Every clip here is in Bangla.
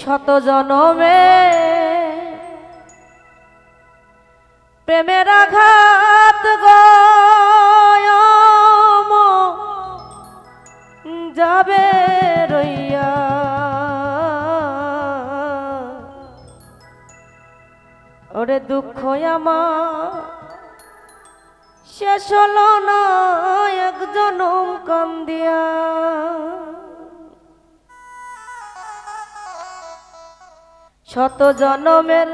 শত জনমে প্রেমের আঘাত গয়ম যাবে রইয়া। ওরে দুঃখ আমার, শেষ হলো না এক জনম কান্দিয়া। শত জনমের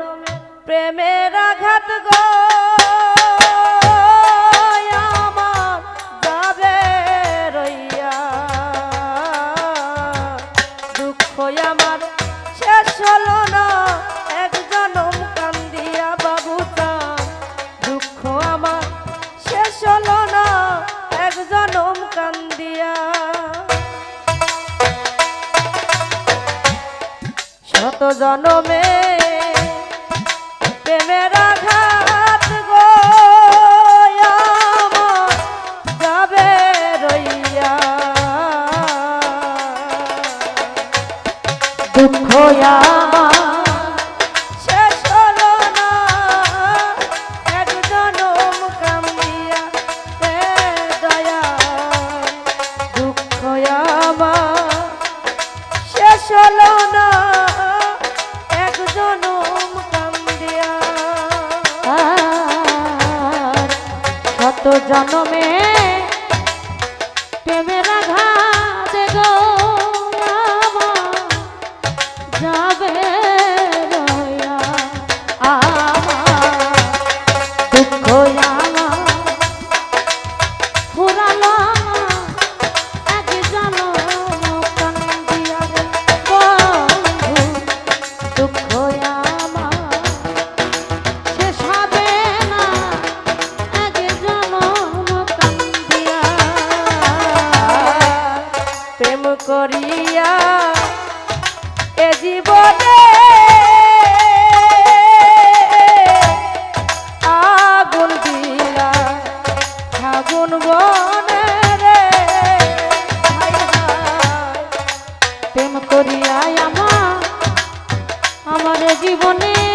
প্রেমের আঘাত গো। জনমে প্রেমের প্রেম করিয়া এ জীবনে আগুন দিলা আগুন বনে রে প্রেম করিয়াই আমার আমার জীবনে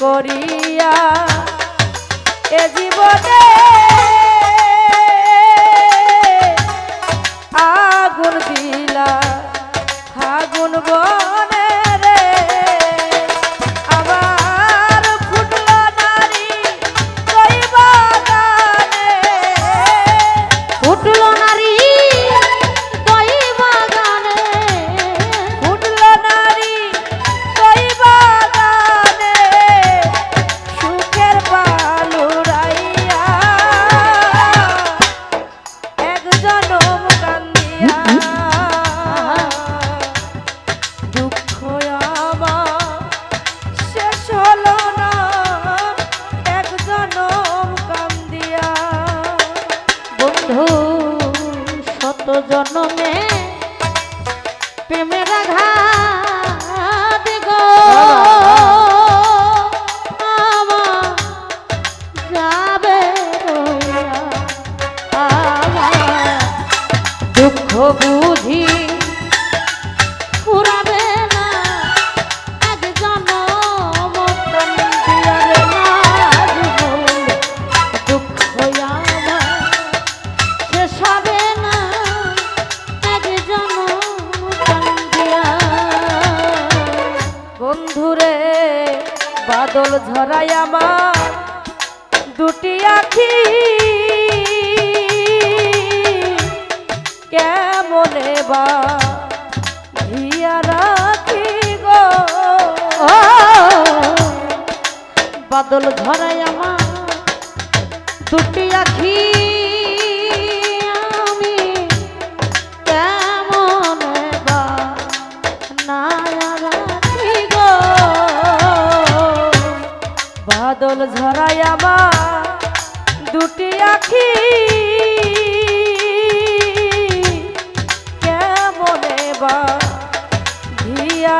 করিয়া এ জীবনে আগুন দিলা ফাগুন বনে বন্ধু শত জন্মে প্রেমের আঘাত গো। যাবে দুঃখ বুঝি বাদল ঝরাই আমার দুটি আখি। কেমনে বা ভিয়া রাখি গো? বাদল ঝরাই আমার দুটি আখি। বাদল ঝরাই আমার দুটি আখি। কেমনে বা ভিয়া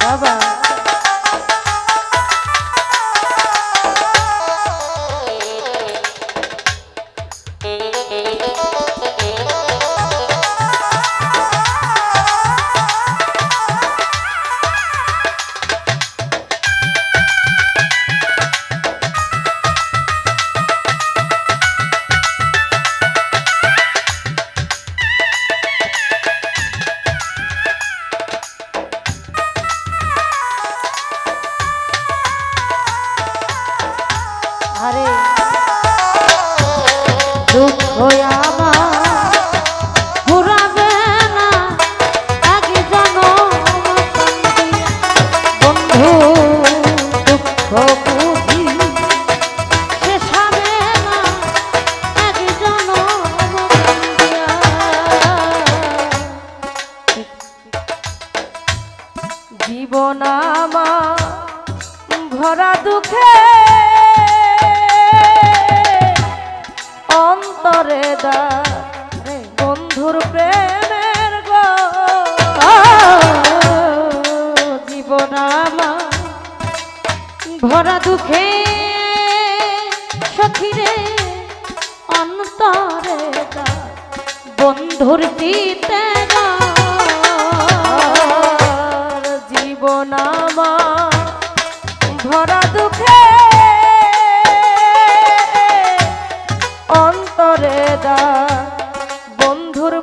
Bye-bye. আরে দুঃখ সদা বন্ধুর প্রেমের গো। ভরা দুঃখে সখিরে অন্তরে বন্ধুর দিতে সদা বন্ধুর